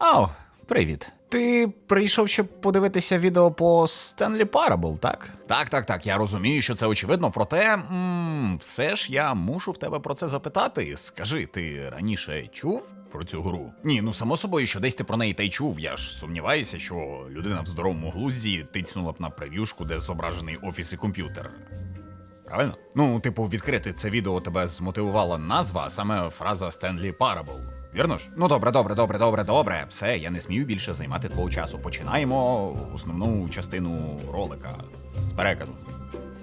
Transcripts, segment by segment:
О, привіт. Ти прийшов, щоб подивитися відео по Stanley Parable, так? Так, так, так. Я розумію, що це очевидно, проте м, все ж я мушу в тебе про це запитати. Скажи, ти раніше чув про цю гру? Ні, ну само собою, що десь ти про неї та й чув. Я ж сумніваюся, що людина в здоровому глузді тицнула б на прев'юшку, де зображений офіс і комп'ютер. Правильно? Ну, типу, відкрити це відео тебе змотивувала назва, а саме фраза Stanley Parable. Вірно ж? Ну добре, добре, добре, добре, добре. Все, я не смію більше займати твого часу. Починаємо основну частину ролика з переказу.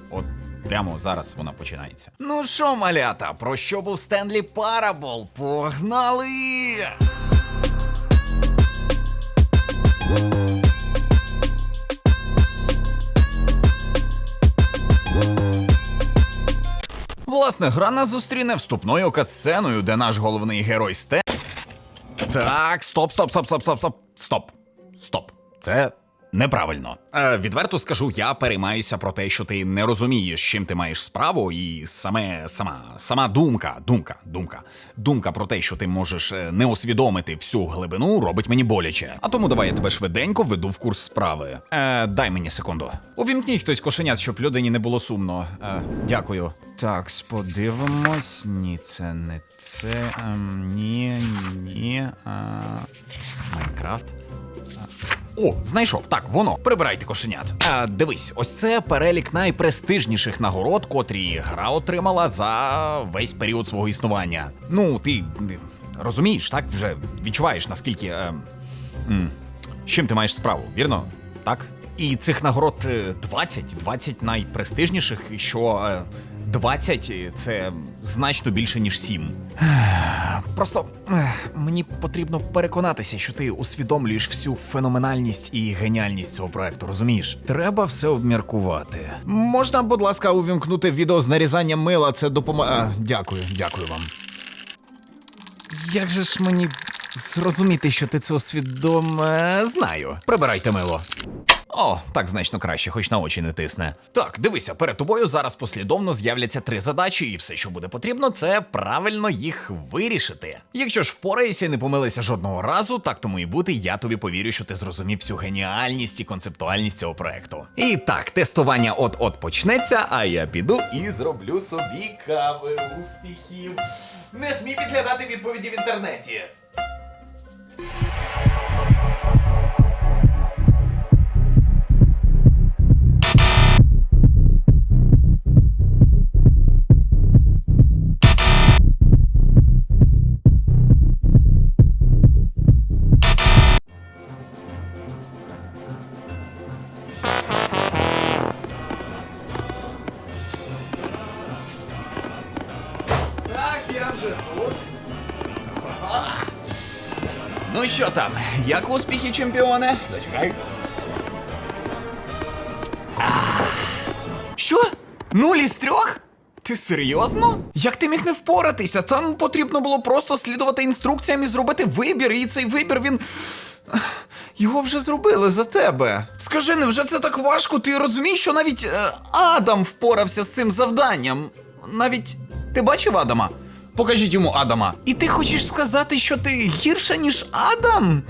От прямо зараз вона починається. Ну що, малята, про що був Стенлі Парабол? Погнали! Власне, гра нас зустріне вступною касценою, де наш головний герой Стен. Так, стоп, стоп, стоп, стоп, стоп, стоп. Стоп. Стоп. Це неправильно. Е, відверто скажу, я переймаюся про те, що ти не розумієш, з чим ти маєш справу, і саме сама сама думка, думка, думка, думка про те, що ти можеш е, не усвідомити всю глибину, робить мені боляче. А тому давай я тебе швиденько веду в курс справи. Е, дай мені секунду. Увімкніть хтось кошенят, щоб людині не було сумно. Е, дякую. Так, сподивимось. Ні, це не це. Ем, ні, ні. Майнкрафт. О, знайшов. Так, воно. Прибирайте кошенят. А, дивись, ось це перелік найпрестижніших нагород, котрі гра отримала за весь період свого існування. Ну, ти е, розумієш, так? Вже відчуваєш, наскільки. Е, з чим ти маєш справу, вірно? Так? І цих нагород е, 20, 20 найпрестижніших, що е, 20 це значно більше, ніж 7. Просто мені потрібно переконатися, що ти усвідомлюєш всю феноменальність і геніальність цього проекту, розумієш? Треба все обміркувати. Можна, будь ласка, увімкнути відео з нарізанням мила, це допоможе. Дякую, дякую вам. Як же ж мені зрозуміти, що ти це усвідом... Е, Знаю. Прибирайте мило. О, так значно краще, хоч на очі не тисне. Так, дивися, перед тобою зараз послідовно з'являться три задачі, і все, що буде потрібно, це правильно їх вирішити. Якщо ж впораєшся і не помилися жодного разу, так тому і бути, я тобі повірю, що ти зрозумів всю геніальність і концептуальність цього проекту. І так, тестування от-от почнеться, а я піду і зроблю собі кави успіхів. Не смій підглядати відповіді в інтернеті. Що там? Як успіхи, чемпіоне? Зачекай. Що? Нуль із трьох? Ти серйозно? Як ти міг не впоратися? Там потрібно було просто слідувати інструкціям і зробити вибір, і цей вибір він. Його вже зробили за тебе. Скажи, невже це так важко? Ти розумієш, що навіть е, Адам впорався з цим завданням? Навіть ти бачив Адама? Покажіть йому Адама. І ти хочеш сказати, що ти гірше, ніж Адам?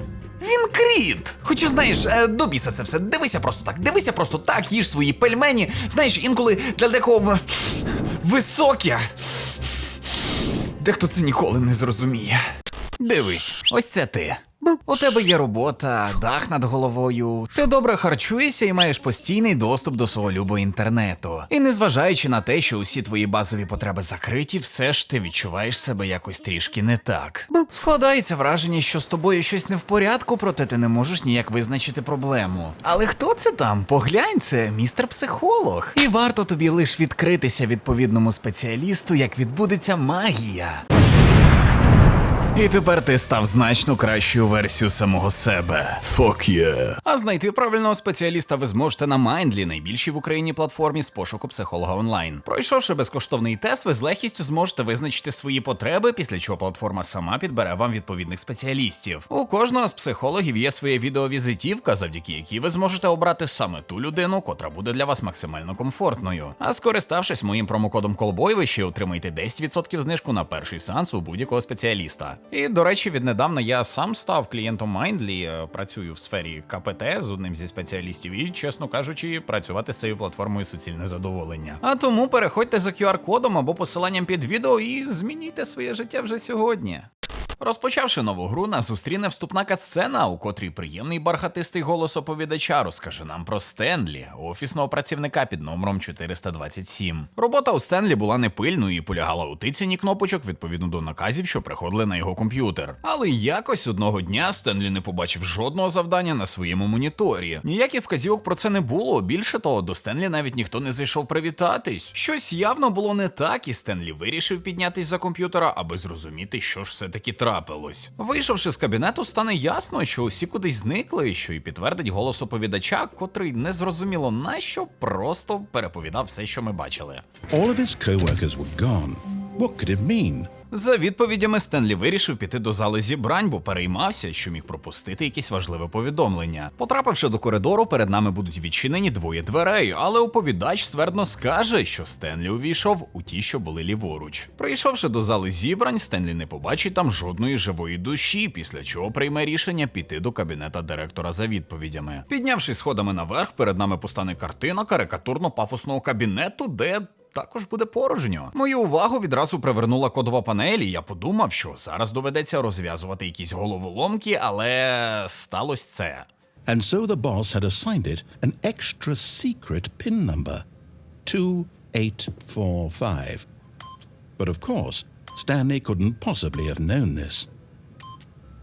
Він кріт. Хоча, знаєш, е, до біса це все. Дивися просто так, дивися просто так, їж свої пельмені. Знаєш, інколи для декого високе. Дехто це ніколи не зрозуміє. Дивись, ось це ти. У тебе є робота, дах над головою. Ти добре харчуєшся і маєш постійний доступ до свого любого інтернету. І незважаючи на те, що усі твої базові потреби закриті, все ж ти відчуваєш себе якось трішки не так. Складається враження, що з тобою щось не в порядку, проте ти не можеш ніяк визначити проблему. Але хто це там? Поглянь, це містер психолог. І варто тобі лише відкритися відповідному спеціалісту, як відбудеться магія. І тепер ти став значно кращою версією самого себе. Fuck yeah. А знайти правильного спеціаліста ви зможете на Mindly, найбільшій в Україні платформі з пошуку психолога онлайн. Пройшовши безкоштовний тест, ви з легкістю зможете визначити свої потреби, після чого платформа сама підбере вам відповідних спеціалістів. У кожного з психологів є своя відеовізитівка, завдяки якій ви зможете обрати саме ту людину, котра буде для вас максимально комфортною. А скориставшись моїм промокодом Колбой, ви ще отримаєте 10% знижку на перший сеанс у будь-якого спеціаліста. І, до речі, віднедавна я сам став клієнтом Mindly, е, працюю в сфері КПТ з одним зі спеціалістів, і, чесно кажучи, працювати з цією платформою суцільне задоволення. А тому переходьте за QR-кодом або посиланням під відео і змініть своє життя вже сьогодні. Розпочавши нову гру, нас зустріне вступна катсцена, у котрій приємний бархатистий голос оповідача розкаже нам про Стенлі, офісного працівника під номером 427. Робота у Стенлі була непильною і полягала у тицяні кнопочок відповідно до наказів, що приходили на його комп'ютер. Але якось одного дня Стенлі не побачив жодного завдання на своєму моніторі. Ніяких вказівок про це не було. Більше того, до Стенлі навіть ніхто не зайшов привітатись. Щось явно було не так, і Стенлі вирішив піднятись за комп'ютера, аби зрозуміти, що ж все таки трапилось. Вийшовши з кабінету, стане ясно, що усі кудись зникли, що і підтвердить голос оповідача, котрий незрозуміло нащо просто переповідав все, що ми бачили. All of his co workers were gone. What could it mean? За відповідями Стенлі вирішив піти до зали зібрань, бо переймався, що міг пропустити якесь важливе повідомлення. Потрапивши до коридору, перед нами будуть відчинені двоє дверей, але оповідач ствердно скаже, що Стенлі увійшов у ті, що були ліворуч. Прийшовши до зали зібрань, Стенлі не побачить там жодної живої душі, після чого прийме рішення піти до кабінета директора за відповідями. Піднявшись сходами наверх, перед нами постане картина карикатурно-пафосного кабінету, де також буде порожньо. Мою увагу відразу привернула кодова панель, і я подумав, що зараз доведеться розв'язувати якісь головоломки, але сталося це. And so the boss had assigned it an extra secret PIN number 2845. But of course, Stanley couldn't possibly have known this.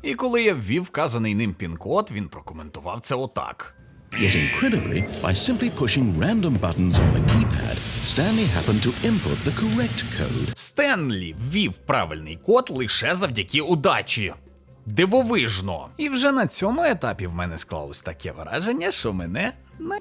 І коли я ввів вказаний ним пін-код, він прокоментував це отак. Yet incredibly, by simply pushing random buttons on the keypad, Stanley happened to input the correct code. Стенлі ввів правильний код лише завдяки удачі. Дивовижно. І вже на цьому етапі в мене склалось таке враження, що мене не.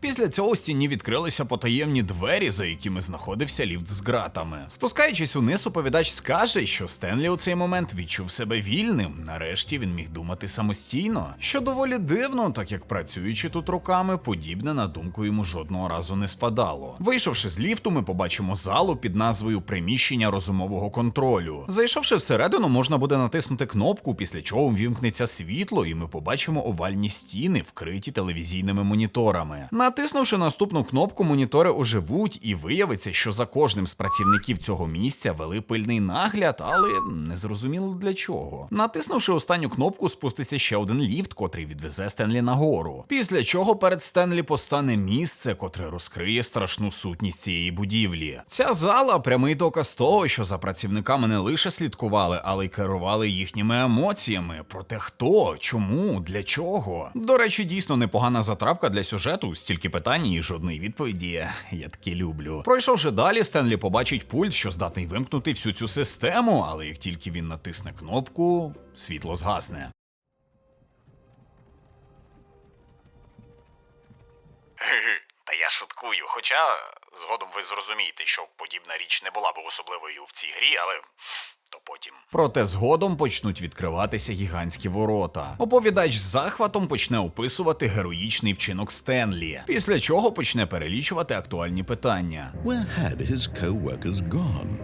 Після цього у стіні відкрилися потаємні двері, за якими знаходився ліфт з ґратами. Спускаючись униз, оповідач скаже, що Стенлі у цей момент відчув себе вільним. Нарешті він міг думати самостійно, що доволі дивно, так як працюючи тут руками, подібне на думку йому жодного разу не спадало. Вийшовши з ліфту, ми побачимо залу під назвою Приміщення розумового контролю. Зайшовши всередину, можна буде натиснути кнопку, після чого ввімкнеться світло, і ми побачимо овальні стіни, вкриті телевізійними моніторами. Натиснувши наступну кнопку, монітори оживуть, і виявиться, що за кожним з працівників цього місця вели пильний нагляд, але не зрозуміло для чого. Натиснувши останню кнопку, спуститься ще один ліфт, котрий відвезе Стенлі нагору. Після чого перед Стенлі постане місце, котре розкриє страшну сутність цієї будівлі. Ця зала прямий доказ того, що за працівниками не лише слідкували, але й керували їхніми емоціями. Проте хто, чому, для чого. До речі, дійсно непогана затравка для сюжету, стільки питань і жодної відповіді. Я таки люблю. Пройшовши далі, Стенлі побачить пульт, що здатний вимкнути всю цю систему, але як тільки він натисне кнопку, світло згасне. Та я шуткую, хоча згодом ви зрозумієте, що подібна річ не була би особливою в цій грі, але то потім. Проте згодом почнуть відкриватися гігантські ворота. Оповідач з захватом почне описувати героїчний вчинок Стенлі, після чого почне перелічувати актуальні питання. Where had his co workers gone?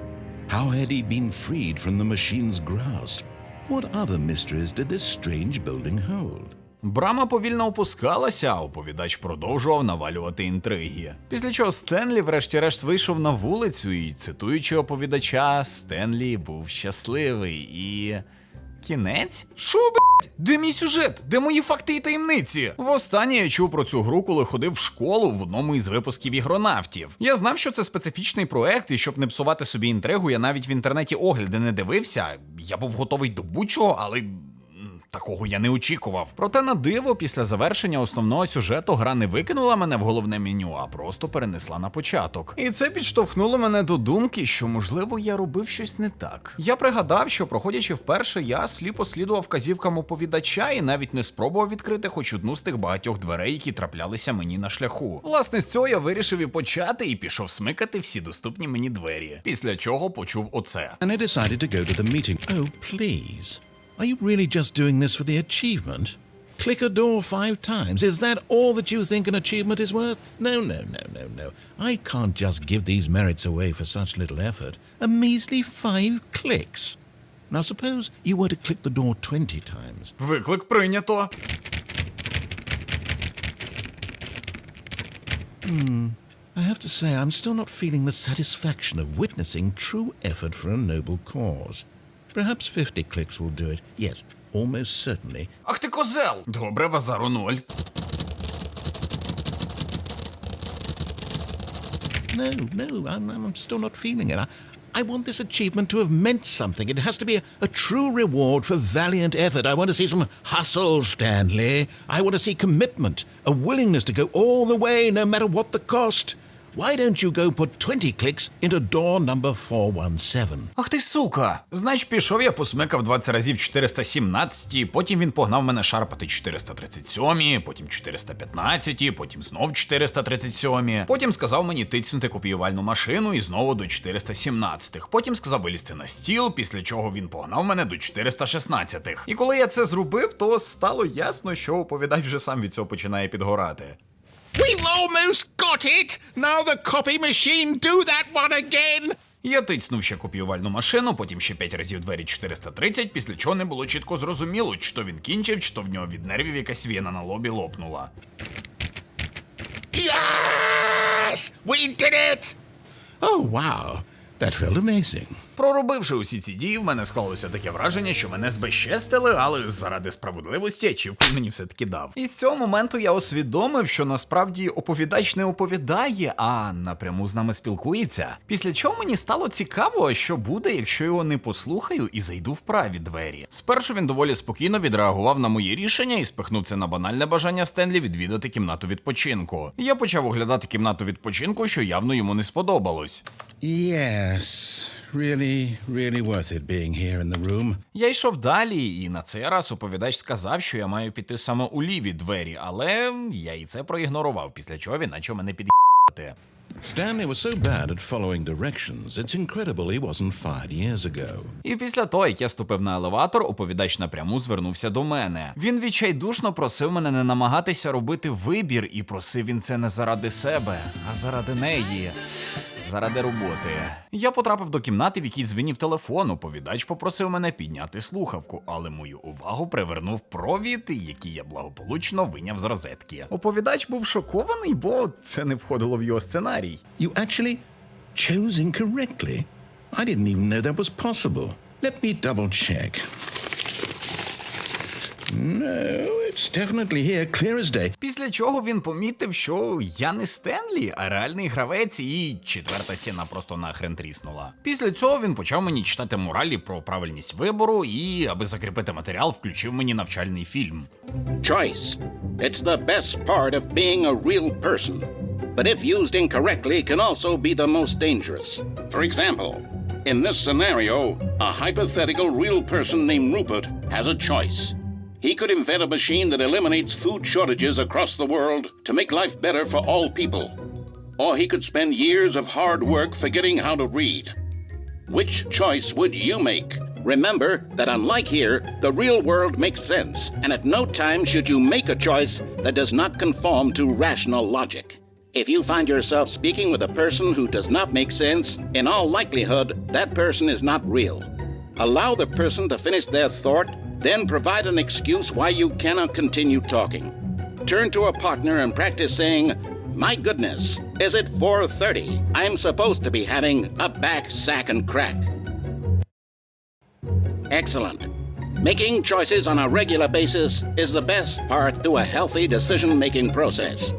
How had he been freed from the machine's grasp? What other mysteries did this strange building hold? Брама повільно опускалася, а оповідач продовжував навалювати інтриги. Після чого Стенлі, врешті-решт, вийшов на вулицю і, цитуючи оповідача, Стенлі був щасливий і. Кінець? Що, блять? Де мій сюжет? Де мої факти і таємниці? Востаннє я чув про цю гру, коли ходив в школу в одному із випусків ігронавтів. Я знав, що це специфічний проект, і щоб не псувати собі інтригу, я навіть в інтернеті огляди не дивився. Я був готовий до будь-чого, але. Такого я не очікував. Проте на диво, після завершення основного сюжету гра не викинула мене в головне меню, а просто перенесла на початок. І це підштовхнуло мене до думки, що можливо я робив щось не так. Я пригадав, що проходячи вперше, я сліпо слідував вказівкам оповідача і навіть не спробував відкрити хоч одну з тих багатьох дверей, які траплялися мені на шляху. Власне, з цього я вирішив і почати і пішов смикати всі доступні мені двері. Після чого почув оце. And I decided to go to the meeting. Oh, please. Are you really just doing this for the achievement? Click a door five times. Is that all that you think an achievement is worth? No, no, no, no, no. I can't just give these merits away for such little effort. A measly five clicks. Now, suppose you were to click the door 20 times. Виклик прийнято. I have to say, I'm still not feeling the satisfaction of witnessing true effort for a noble cause. Perhaps 50 clicks will do it. Yes, almost certainly. Ах ти козел! Добре, базару ноль. No, no, I'm, I'm still not feeling it. I, I want this achievement to have meant something. It has to be a, a true reward for valiant effort. I want to see some hustle, Stanley. I want to see commitment, a willingness to go all the way, no matter what the cost. Why don't you go put 20 clicks into door number 417? Ах ти сука! Значить, пішов я посмикав 20 разів 417, потім він погнав мене шарпати 437, потім 415, потім знов 437. Потім сказав мені тицнути копіювальну машину і знову до 417. Потім сказав вилізти на стіл, після чого він погнав мене до 416. І коли я це зробив, то стало ясно, що оповідач вже сам від цього починає підгорати. We've almost got it! Now the copy machine do that one again! Я тицнув ще копіювальну машину, потім ще 5 разів двері 430, після чого не було чітко зрозуміло, чи то він кінчив, чи то в нього від нервів якась віна на лобі лопнула. Yes! We did it! Oh, wow. That felt amazing. Проробивши усі ці дії, в мене склалося таке враження, що мене збезчестили, але заради справедливості ачівку мені все-таки дав. І з цього моменту я усвідомив, що насправді оповідач не оповідає, а напряму з нами спілкується. Після чого мені стало цікаво, що буде, якщо його не послухаю і зайду в праві двері. Спершу він доволі спокійно відреагував на моє рішення і спихнув це на банальне бажання Стенлі відвідати кімнату відпочинку. Я почав оглядати кімнату відпочинку, що явно йому не сподобалось. Yes, really, really worth it being here in the room. Я йшов далі, і на цей раз оповідач сказав, що я маю піти саме у ліві двері, але я і це проігнорував, після чого він почав мене під'їхати. Stanley was so bad at following directions, it's incredible he wasn't fired years ago. І після того, як я ступив на елеватор, оповідач напряму звернувся до мене. Він відчайдушно просив мене не намагатися робити вибір, і просив він це не заради себе, а заради неї. Заради роботи. Я потрапив до кімнати, в якій дзвенів телефон. Оповідач попросив мене підняти слухавку, але мою увагу привернув провід, який я благополучно виняв з розетки. Оповідач був шокований, бо це не входило в його сценарій. You actually chose incorrectly? I didn't even know that was possible. Let me double check. No, it's definitely here, clear as day. Після чого він помітив, що я не Стенлі, а реальний гравець, і четверта стіна просто нахрен тріснула. Після цього він почав мені читати моралі про правильність вибору і, аби закріпити матеріал, включив мені навчальний фільм. Choice. It's the best part of being a real person. But if used incorrectly, can also be the most dangerous. For example, in this scenario, a hypothetical real person named Rupert has a choice. He could invent a machine that eliminates food shortages across the world to make life better for all people. Or he could spend years of hard work forgetting how to read. Which choice would you make? Remember that unlike here, the real world makes sense, and at no time should you make a choice that does not conform to rational logic. If you find yourself speaking with a person who does not make sense, in all likelihood, that person is not real. Allow the person to finish their thought, then provide an excuse why you cannot continue talking. Turn to a partner and practice saying, "My goodness, is it 4:30? I'm supposed to be having a back sack and crack." Excellent. Making choices on a regular basis is the best part to a healthy decision making process.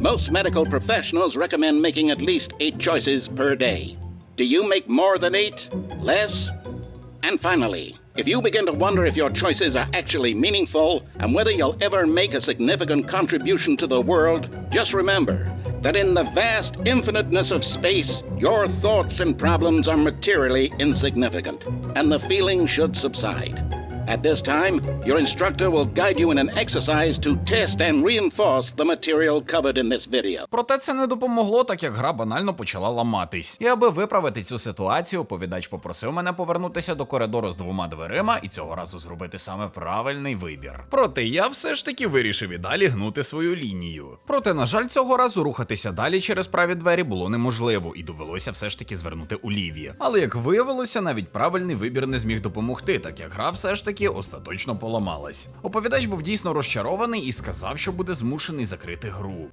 Most medical professionals recommend making at least eight choices per day. Do you make more than eight? Less? And finally, if you begin to wonder if your choices are actually meaningful and whether you'll ever make a significant contribution to the world, just remember that in the vast infiniteness of space, your thoughts and problems are materially insignificant, and the feeling should subside. At this time, your instructor will guide you in an exercise to test and reinforce the material covered in this video. Проте це не допомогло, так як гра банально почала ламатись. І аби виправити цю ситуацію, оповідач попросив мене повернутися до коридору з двома дверима і цього разу зробити саме правильний вибір. Проте я все ж таки вирішив і далі гнути свою лінію. Проте, на жаль, цього разу рухатися далі через праві двері було неможливо, і довелося все ж таки звернути у ліві. Але як виявилося, навіть правильний вибір не зміг допомогти, так як гра все ж таки остаточно поламалась. Оповідач був дійсно розчарований і сказав, що буде змушений закрити гру.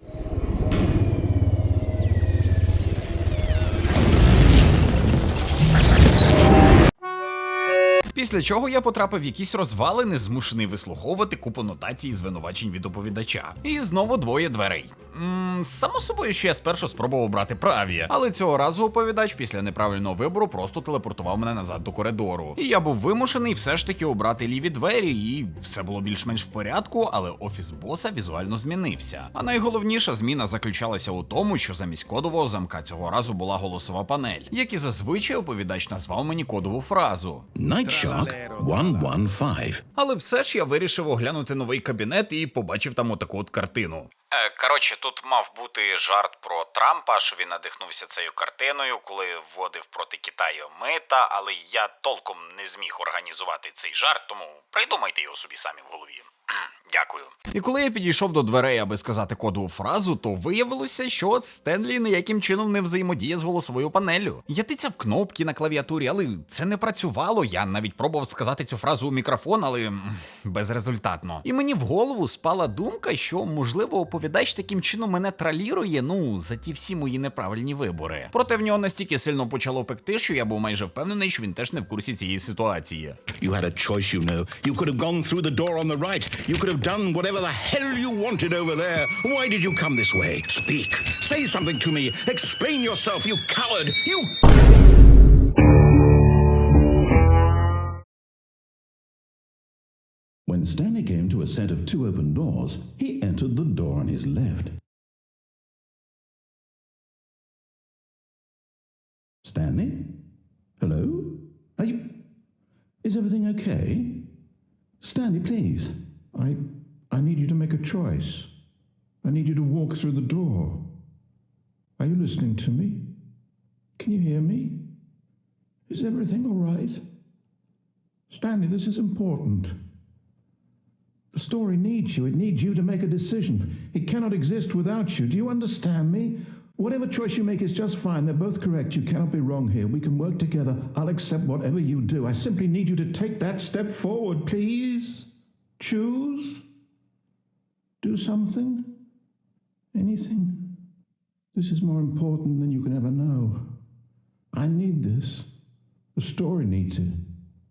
Після чого я потрапив в якісь розвалини, змушений вислуховувати купу нотацій і звинувачень від оповідача. І знову двоє дверей. Ммм, само собою, що я спершу спробував брати праві, але цього разу оповідач після неправильного вибору просто телепортував мене назад до коридору. І я був вимушений все ж таки обрати ліві двері, і все було більш-менш в порядку, але офіс боса візуально змінився. А найголовніша зміна заключалася у тому, що замість кодового замка цього разу була голосова панель, як і зазвичай оповідач назвав мені кодову фразу. Night Shark 115. Але все ж я вирішив оглянути новий кабінет і побачив там отаку от картину. Е, коротше, тут мав бути жарт про Трампа, що він надихнувся цією картиною, коли вводив проти Китаю мита, але я толком не зміг організувати цей жарт, тому придумайте його собі самі в голові. Дякую. І коли я підійшов до дверей, аби сказати кодову фразу, то виявилося, що Стенлі ніяким чином не взаємодіє з голосовою панеллю. Я тицяв кнопки на клавіатурі, але це не працювало. Я навіть пробував сказати цю фразу у мікрофон, але безрезультатно. І мені в голову спала думка, що можливо оповідач таким чином мене тралірує, ну за ті всі мої неправильні вибори. Проте в нього настільки сильно почало пекти, що я був майже впевнений, що він теж не в курсі цієї ситуації. You had a choice, you know. You could have gone through the door on the right. You could have done whatever the hell you wanted over there. Why did you come this way? Speak. Say something to me. Explain yourself, you coward. You. When Stanley came to a set of two open doors, he entered the door on his left. Stanley? Hello? Are you. Is everything okay? Stanley, please. I. I need you to make a choice. I need you to walk through the door. Are you listening to me? Can you hear me? Is everything all right? Stanley, this is important. The story needs you. It needs you to make a decision. It cannot exist without you. Do you understand me? Whatever choice you make is just fine. They're both correct. You cannot be wrong here. We can work together. I'll accept whatever you do. I simply need you to take that step forward, please. Choose. Do something. Anything. This is more important than you can ever know. I need this. The story needs it.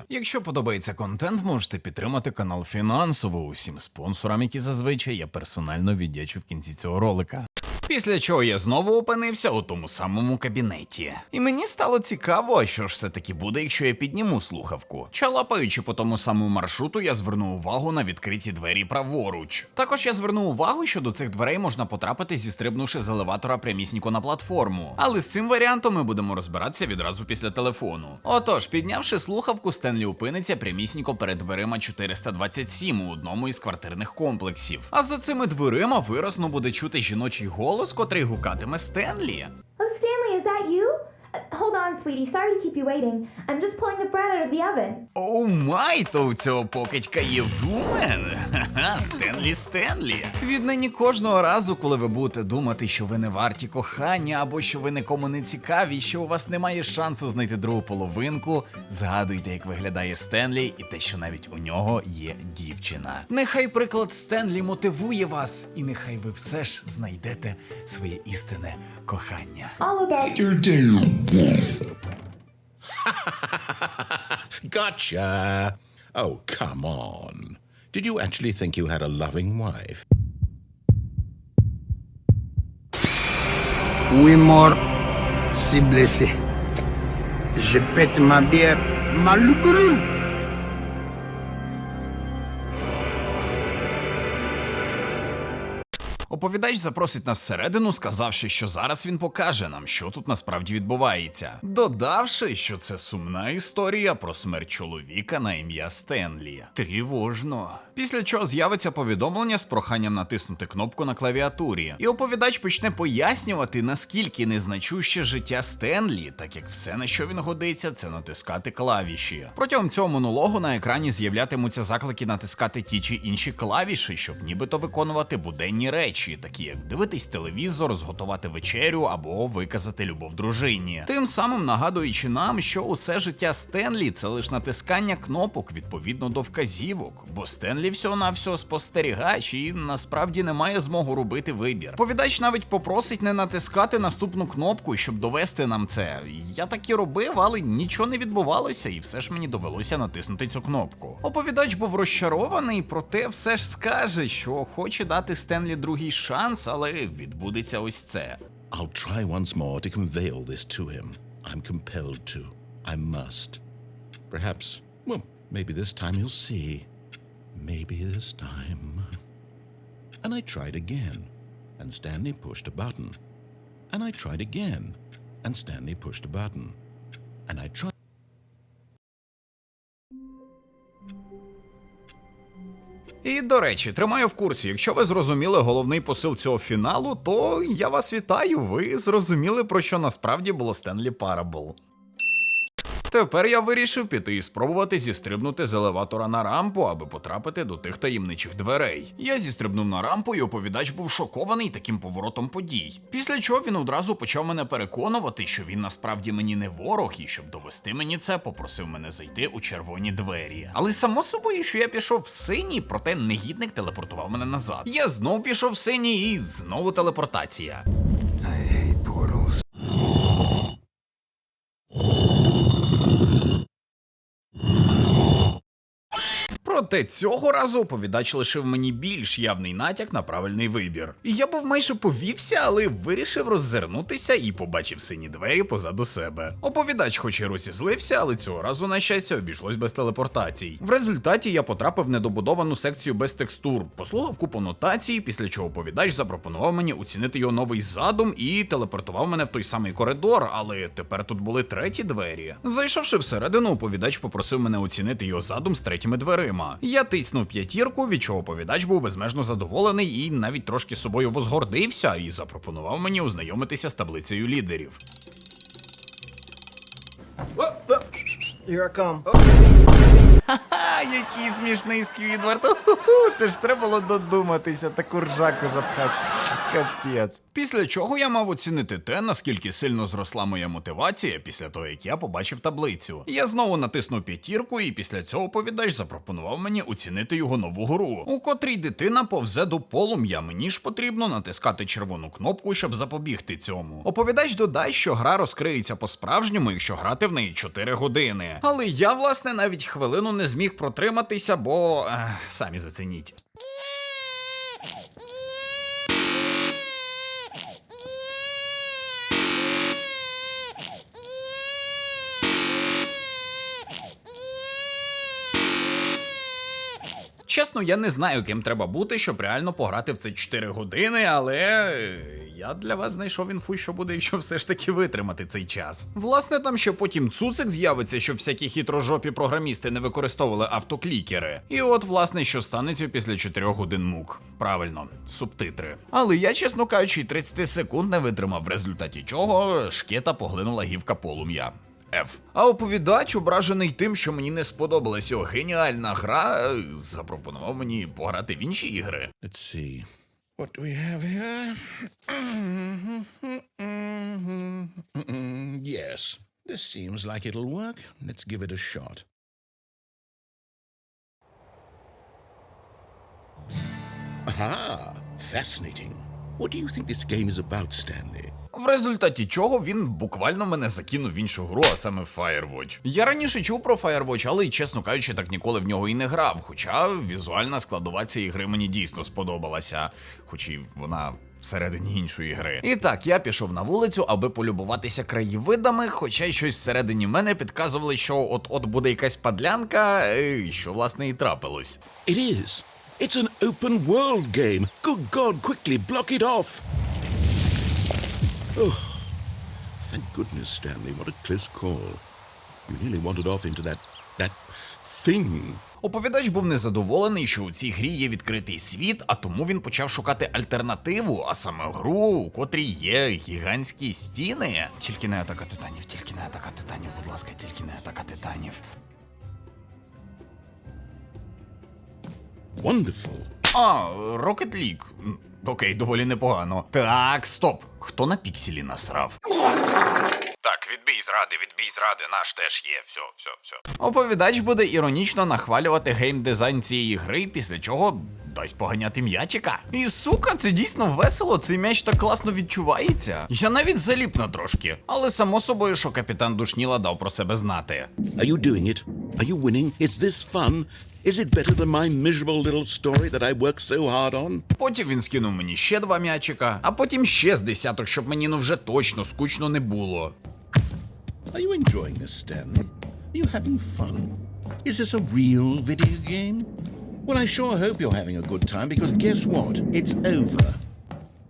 Якщо подобається контент, можете підтримати канал фінансово усім спонсорам, які зазвичай я персонально віддячу в кінці цього ролика. Після чого я знову опинився у тому самому кабінеті. І мені стало цікаво, що ж все таки буде, якщо я підніму слухавку. Чалапаючи по тому самому маршруту, я звернув увагу на відкриті двері праворуч. Також я звернув увагу, що до цих дверей можна потрапити, зістрибнувши з елеватора прямісінько на платформу. Але з цим варіантом ми будемо розбиратися відразу після телефону. Отож, піднявши слухавку, Стенлі опиниться прямісінько перед дверима 427 у одному із квартирних комплексів. А за цими дверима виразно буде чути жіночий голос, котрий гукатиме Стенлі. Oh, Stanley, is that you? Uh, on, sweetie. Sorry to keep you waiting. I'm just pulling the bread out of the oven. Оу май, то у цього покидька є вумен. Ха-ха, Стенлі Стенлі. Віднині кожного разу, коли ви будете думати, що ви не варті кохання, або що ви нікому не цікаві, що у вас немає шансу знайти другу половинку, згадуйте, як виглядає Стенлі, і те, що навіть у нього є дівчина. Нехай приклад Стенлі мотивує вас, і нехай ви все ж знайдете своє істинне кохання. All about Gotcha. Oh, come on. Did you actually think you had a loving wife? Oui, mort, si blessé. Je pète ma bière, ma Оповідач запросить нас всередину, сказавши, що зараз він покаже нам, що тут насправді відбувається, додавши, що це сумна історія про смерть чоловіка на ім'я Стенлі. Тривожно. Після чого з'явиться повідомлення з проханням натиснути кнопку на клавіатурі, і оповідач почне пояснювати, наскільки незначуще життя Стенлі, так як все, на що він годиться, це натискати клавіші. Протягом цього монологу на екрані з'являтимуться заклики натискати ті чи інші клавіші, щоб нібито виконувати буденні речі, такі як дивитись телевізор, зготувати вечерю або виказати любов дружині. Тим самим нагадуючи нам, що усе життя Стенлі це лише натискання кнопок відповідно до вказівок, бо Стенлі всього-навсього спостерігач і насправді не має змогу робити вибір. Повідач навіть попросить не натискати наступну кнопку, щоб довести нам це. Я так і робив, але нічого не відбувалося, і все ж мені довелося натиснути цю кнопку. Оповідач був розчарований, проте все ж скаже, що хоче дати Стенлі другий шанс, але відбудеться ось це. I'll try once more to convey this to him. I'm compelled to. I must. Perhaps, well, maybe this time he'll see. Maybe this time. And I tried again, and Stanley pushed a button. And I tried again, and Stanley pushed a button. And I tried. І до речі, тримаю в курсі, якщо ви зрозуміли головний посил цього фіналу, то я вас вітаю. Ви зрозуміли, про що насправді було Стенлі Парабл. Тепер я вирішив піти і спробувати зістрибнути з елеватора на рампу, аби потрапити до тих таємничих дверей. Я зістрибнув на рампу, і оповідач був шокований таким поворотом подій. Після чого він одразу почав мене переконувати, що він насправді мені не ворог, і щоб довести мені це, попросив мене зайти у червоні двері. Але само собою, що я пішов в синій, проте негідник телепортував мене назад. Я знов пішов в синій і знову телепортація. Проте цього разу оповідач лишив мені більш явний натяк на правильний вибір. І я був майже повівся, але вирішив роззирнутися і побачив сині двері позаду себе. Оповідач, хоч і розізлився, але цього разу, на щастя, обійшлось без телепортацій. В результаті я потрапив в недобудовану секцію без текстур, послухав купу нотацій, після чого оповідач запропонував мені оцінити його новий задум і телепортував мене в той самий коридор, але тепер тут були треті двері. Зайшовши всередину, оповідач попросив мене оцінити його задум з третіми дверима. Я тиснув п'ятірку, від чого оповідач був безмежно задоволений і навіть трошки собою возгордився і запропонував мені ознайомитися з таблицею лідерів. Here I come. Який смішний Сквідвард. Це ж треба було додуматися, таку ржаку запхати. Капець. Після чого я мав оцінити те, наскільки сильно зросла моя мотивація після того, як я побачив таблицю. Я знову натиснув п'ятірку, і після цього повідач запропонував мені оцінити його нову гру, у котрій дитина повзе до полум'я. Мені ж потрібно натискати червону кнопку, щоб запобігти цьому. Оповідач додай, що гра розкриється по-справжньому, якщо грати в неї 4 години. Але я, власне, навіть хвилину не зміг протриматися, бо ех, самі зацініть. Чесно, я не знаю, ким треба бути, щоб реально пограти в це 4 години, але е, я для вас знайшов інфу, що буде, якщо все ж таки витримати цей час. Власне, там ще потім цуцик з'явиться, щоб всякі хитрожопі програмісти не використовували автоклікери. І от, власне, що станеться після 4 годин мук. Правильно, субтитри. Але я, чесно кажучи, 30 секунд не витримав, в результаті чого шкета поглинула гівка полум'я. F. А оповідач, ображений тим, що мені не сподобалась його геніальна гра, е, запропонував мені пограти в інші ігри. Let's see. What do we have here? Yes, this seems like it'll work. Let's give it a shot. Aha, fascinating. What do you think this game is about, Stanley? В результаті чого він буквально мене закинув в іншу гру, а саме Firewatch. Я раніше чув про Firewatch, але чесно кажучи, так ніколи в нього і не грав. Хоча візуальна складова цієї гри мені дійсно сподобалася, хоч і вона. Всередині іншої гри. І так, я пішов на вулицю, аби полюбуватися краєвидами, хоча щось всередині мене підказували, що от-от буде якась падлянка, е, що власне і трапилось. It is. It's an open world game. Good God, quickly block it off. Oh, thank goodness, Stanley. What a close call. You nearly wandered off into that. that thing. Оповідач був незадоволений, що у цій грі є відкритий світ, а тому він почав шукати альтернативу, а саме гру, у котрій є гігантські стіни. Тільки не атака титанів, тільки не атака титанів, будь ласка, тільки не атака титанів. Wonderful. А, Rocket League. Окей, доволі непогано. Так, стоп. Хто на пікселі насрав? Так, відбій зради, відбій зради, наш теж є. Все, все, все. Оповідач буде іронічно нахвалювати геймдизайн цієї гри, після чого дасть поганяти м'ячика. І сука, це дійсно весело, цей м'яч так класно відчувається. Я навіть заліпна трошки. Але само собою, що капітан Душніла дав про себе знати. Are you doing it? Are you winning? Is this fun? Is it better than my miserable little story that I worked so hard on? Потім він скинув мені ще два м'ячика, а потім ще з десяток, щоб мені ну вже точно скучно не було. Are you enjoying this, Stanley? Are you having fun? Is this a real video game? Well, I sure hope you're having a good time because guess what? It's over.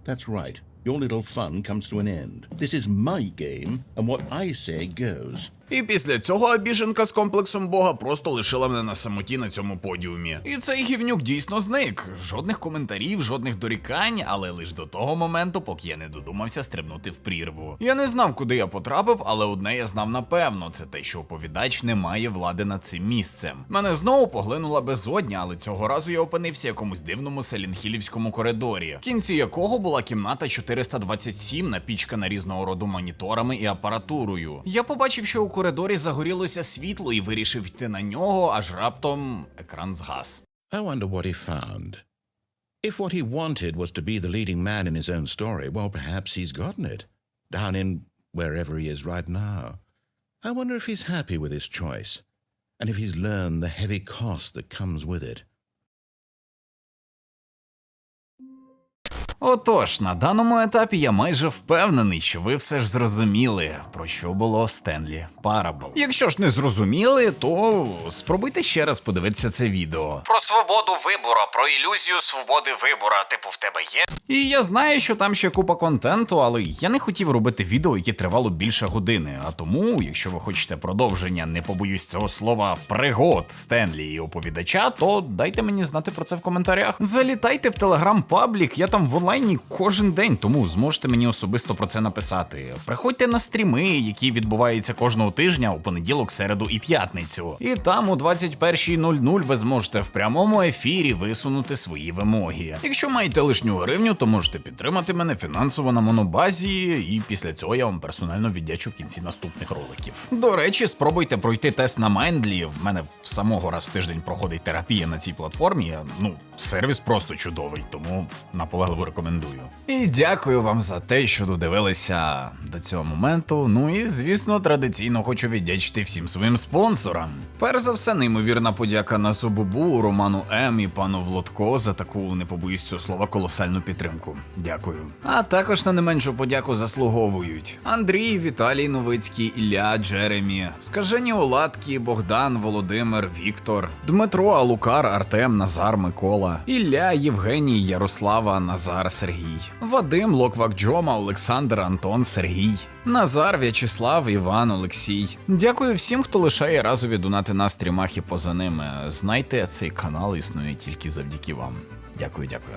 That's right. Your little fun comes to an end. This is my game, and what I say goes. І після цього біженка з комплексом Бога просто лишила мене на самоті на цьому подіумі. І цей гівнюк дійсно зник. Жодних коментарів, жодних дорікань, але лише до того моменту, поки я не додумався стрибнути в прірву. Я не знав, куди я потрапив, але одне я знав напевно: це те, що оповідач не має влади над цим місцем. Мене знову поглинула безодня, але цього разу я опинився в якомусь дивному селінхілівському коридорі, в кінці якого була кімната 427, напічкана різного роду моніторами і апаратурою. Я побачив, що у коридорі загорілося світло і вирішив йти на нього, аж раптом екран згас. I wonder what he found. If what he wanted was to be the leading man in his own story, well, perhaps he's gotten it. Down in wherever he is right now. I wonder if he's happy with his choice, and if he's learned the heavy cost that comes with it. Отож, на даному етапі я майже впевнений, що ви все ж зрозуміли, про що було Стенлі Парабл. Якщо ж не зрозуміли, то спробуйте ще раз подивитися це відео. Про свободу вибору, про ілюзію свободи вибору, типу в тебе є. І я знаю, що там ще купа контенту, але я не хотів робити відео, яке тривало більше години. А тому, якщо ви хочете продовження, не побоюсь цього слова, пригод Стенлі і оповідача, то дайте мені знати про це в коментарях. Залітайте в телеграм-паблік, я там в онлайні кожен день, тому зможете мені особисто про це написати. Приходьте на стріми, які відбуваються кожного тижня у понеділок, середу і п'ятницю. І там о 21.00 ви зможете в прямому ефірі висунути свої вимоги. Якщо маєте лишню гривню, то можете підтримати мене фінансово на монобазі, і після цього я вам персонально віддячу в кінці наступних роликів. До речі, спробуйте пройти тест на Майндлі. В мене в самого раз в тиждень проходить терапія на цій платформі. Ну, сервіс просто чудовий, тому наполегливо рекомендую. І дякую вам за те, що додивилися до цього моменту. Ну і звісно, традиційно хочу віддячити всім своїм спонсорам. Перш за все, неймовірна подяка на Собубу, Роману М і пану Влодко за таку, не побоюсь цього слова, колосальну підтримку. Дякую. А також на не меншу подяку заслуговують Андрій, Віталій Новицький, Ілля, Джеремі, Скажені Оладкі, Богдан, Володимир, Віктор, Дмитро, Алукар, Артем, Назар, Микола, Ілля, Євгеній, Ярослава, Назар, Сергій, Вадим, Локвак Джома, Олександр, Антон, Сергій, Назар, В'ячеслав, Іван, Олексій. Дякую всім, хто лишає разові донати на стрімах і поза ними. Знайте, цей канал існує тільки завдяки вам. Дякую, дякую.